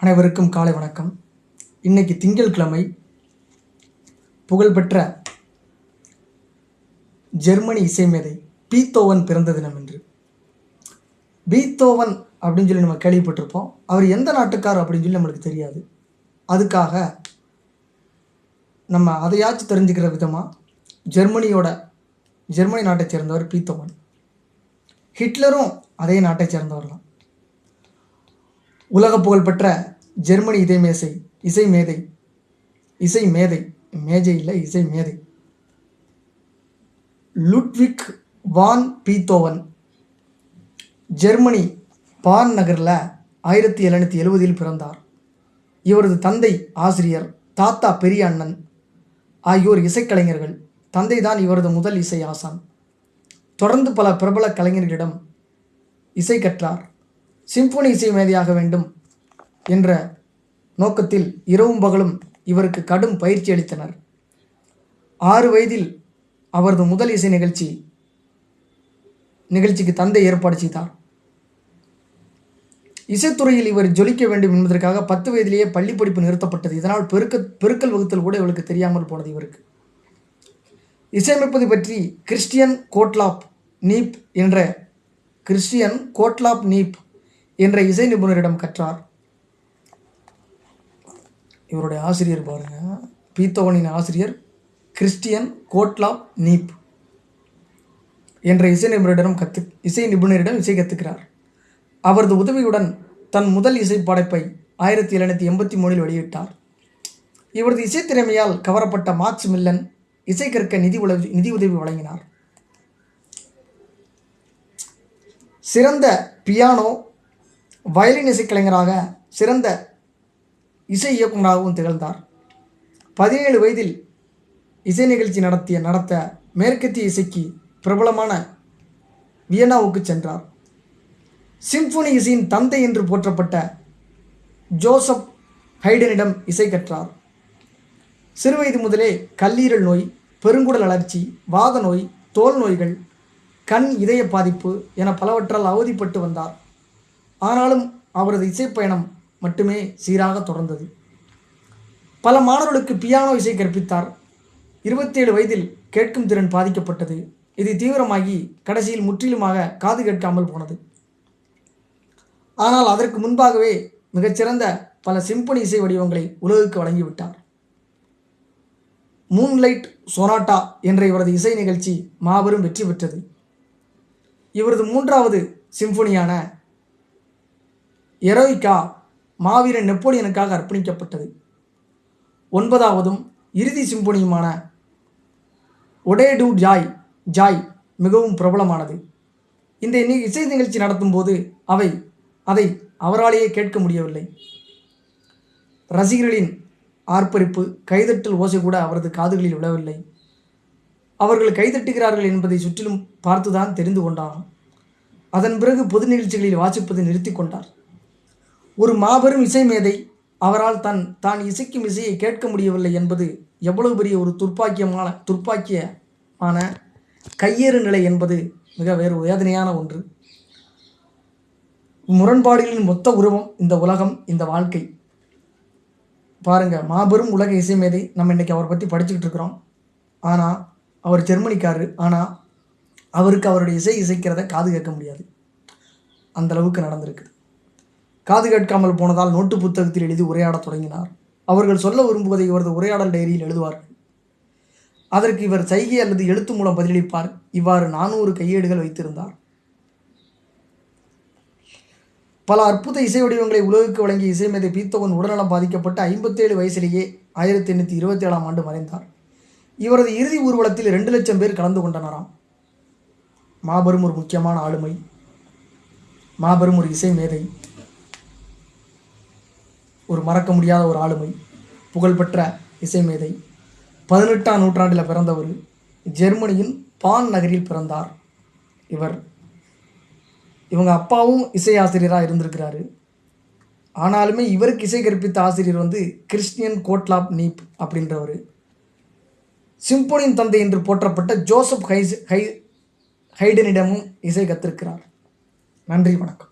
அனைவருக்கும் காலை வணக்கம். இன்னைக்கு திங்கட்கிழமை புகழ்பெற்ற ஜெர்மனி இசைமேதை பீத்தோவன் பிறந்த தினம் என்று. பீத்தோவன் அப்படின்னு சொல்லி நம்ம கேள்விப்பட்டிருப்போம். அவர் எந்த நாட்டுக்கார் அப்படின்னு சொல்லி நம்மளுக்கு தெரியாது. அதுக்காக நம்ம அதையாச்சும் தெரிஞ்சுக்கிற விதமாக ஜெர்மனியோட ஜெர்மனி நாட்டை சேர்ந்தவர் பீத்தோவன். ஹிட்லரும் அதே நாட்டை சேர்ந்தவர் தான் உலக புகழ்பெற்ற ஜெர்மனி இதய மேசை இசை மேதை. இசை மேதை மேஜை இல்லை இசை மேதை. Ludwig van Beethoven. Germany Bonn நகரில் ஆயிரத்தி எழுநூற்றி எழுவதில் பிறந்தார். இவரது தந்தை ஆசிரியர் தாத்தா பெரிய அண்ணன் ஆகியோர் இசைக்கலைஞர்கள். தந்தை தான் இவரது முதல் இசை ஆசான் தொடர்ந்து பல பிரபல கலைஞர்களிடம் இசை கற்றார். சிம்பொனி இசை மேதையாக வேண்டும் என்ற நோக்கத்தில் இரவும் பகலும் இவருக்கு கடும் பயிற்சி அளித்தனர். ஆறு வயதில் அவரது முதல் இசை நிகழ்ச்சி நிகழ்ச்சிக்கு தந்தை ஏற்பாடு செய்தார். இசைத்துறையில் இவர் ஜொலிக்க வேண்டும் என்பதற்காக பத்து வயதிலேயே பள்ளி படிப்பு நிறுத்தப்பட்டது. இதனால் பெருக்க பெருக்கல் வகுத்தல் கூட இவருக்கு தெரியாமல் போனது இவருக்கு. இசையமைப்பது பற்றி கிறிஸ்டியன் கோட்லாப் நீப் என்ற கிறிஸ்டியன் கோட்லாப் நீப் என்ற இசை நிபுணரிடம் கற்றார். இவருடைய ஆசிரியர் பாருங்க. பீத்தோவனின் ஆசிரியர் கிறிஸ்டியன் கோட்லாப் நீப் என்ற இசை நிபுணரிடம் கத்து இசை நிபுணரிடம் இசை கற்றுக்கிறார் அவரது உதவியுடன் தன் முதல் இசை படைப்பை ஆயிரத்தி எழுநூற்றி எண்பத்தி மூணில் வெளியிட்டார். இவரது இசைத்திறமையால் கவரப்பட்ட மார்க்ஸ் மில்லன் இசை கற்க நிதி உதவி நிதி உதவி வழங்கினார். சிறந்த பியானோ வயலின் இசைக்கலைஞராக சிறந்த இசை இயக்குநராகவும் திகழ்ந்தார். பதினேழு வயதில் இசை நிகழ்ச்சி நடத்திய நடத்த மேற்கத்திய இசைக்கு பிரபலமான வியன்னாவுக்கு சென்றார். சிம்ஃபோனி இசையின் தந்தை என்று போற்றப்பட்ட ஜோசப் ஹைடனிடம் இசை கற்றார். சிறுவயது முதலே கல்லீரல் நோய் பெருங்குடல் அழற்சி வாத நோய் தோல் நோய்கள் கண் இதய பாதிப்பு என பலவற்றால் அவதிப்பட்டு வந்தார். ஆனாலும் அவரது இசைப்பயணம் மட்டுமே சீராக தொடர்ந்தது. பல மாணவர்களுக்கு பியானோ இசை கற்பித்தார். இருபத்தேழு வயதில் கேட்கும் திறன் பாதிக்கப்பட்டது. இது தீவிரமாகி கடைசியில் முற்றிலுமாக காது கேட்காமல் போனது. ஆனால் அதற்கு முன்பாகவே மிகச்சிறந்த பல சிம்பனி இசை வடிவங்களை உலகுக்கு வழங்கிவிட்டார். மூன்லைட் சொனாட்டா என்ற இவரது இசை நிகழ்ச்சி மாபெரும் வெற்றி பெற்றது. இவரது மூன்றாவது சிம்பொனியான எரோய்கா மாவீரன் நெப்போலியனுக்காக அர்ப்பணிக்கப்பட்டது. ஒன்பதாவதும் இறுதி சிம்பொனியுமான ஒடே டூ ஜாய் ஜாய் மிகவும் பிரபலமானது. இந்த இசை நிகழ்ச்சி நடத்தும்போது அவை அதை அவராலேயே கேட்க முடியவில்லை. ரசிகர்களின் ஆர்ப்பரிப்பு கைதட்டல் ஓசை கூட அவரது காதுகளில் விழவில்லை. அவர்கள் கைதட்டுகிறார்கள் என்பதை சுற்றிலும் பார்த்துதான் தெரிந்து கொண்டாராம். அதன் பிறகு பொது நிகழ்ச்சிகளில் வாசிப்பதை நிறுத்தி கொண்டார். ஒரு மாபெரும் இசை மேதை அவரால் தன் தான் இசைக்கும் இசையை கேட்க முடியவில்லை என்பது எவ்வளவு பெரிய ஒரு துர்ப்பாக்கியமான துர்ப்பாக்கியமான கையேறு நிலை என்பது மிக வேறு வேதனையான ஒன்று. முரண்பாடுகளின் மொத்த உருவம் இந்த உலகம் இந்த வாழ்க்கை. பாருங்கள் மாபெரும் உலக இசை மேதை நம்ம இன்றைக்கி அவரை பற்றி படிச்சுக்கிட்டு இருக்கிறோம். ஆனால் அவர் ஜெர்மனிக்காரரு ஆனால் அவருக்கு அவருடைய இசை இசைக்கிறத காது கேட்க முடியாது. அந்தளவுக்கு நடந்திருக்குது காது கேட்காமல் போனதால் நோட்டு புத்தகத்தில் எழுதி உரையாடத் தொடங்கினார். அவர்கள் சொல்ல விரும்புவதை இவரது உரையாடல் டைரியில் எழுதுவார்கள். அதற்கு இவர் சைகை அல்லது எழுத்து மூலம் பதிலளிப்பார். இவ்வாறு நானூறு கையேடுகள் வைத்திருந்தார். பல அற்புத இசை வடிவங்களை உலகுக்கு வழங்கிய இசைமேதை பீத்தோவன் உடல்நலம் பாதிக்கப்பட்டு ஐம்பத்தேழு வயசிலேயே ஆயிரத்தி எண்ணூற்றி இருபத்தி ஏழாம் ஆண்டு மறைந்தார். இவரது இறுதி ஊர்வலத்தில் ரெண்டு லட்சம் பேர் கலந்து கொண்டனராம். மாபெரும் ஒரு முக்கியமான ஆளுமை. மாபெரும் ஒரு இசை மேதை ஒரு மறக்க முடியாத ஒரு ஆளுமை புகழ்பெற்ற இசைமேதை பதினெட்டாம் நூற்றாண்டில் பிறந்தவர் ஜெர்மனியின் பான் நகரில் பிறந்தார். இவர் இவங்க அப்பாவும் இசை ஆசிரியராக இருந்திருக்கிறாரு. ஆனாலுமே இவருக்கு இசை கற்பித்த ஆசிரியர் வந்து கிறிஸ்டியன் கோட்லாப் நீப் அப்படின்றவர். சிம்போனியின் தந்தை என்று போற்றப்பட்ட ஜோசப் ஹைஸ் ஹை ஹைடனிடமும் இசை கற்றிருக்கிறார் நன்றி வணக்கம்.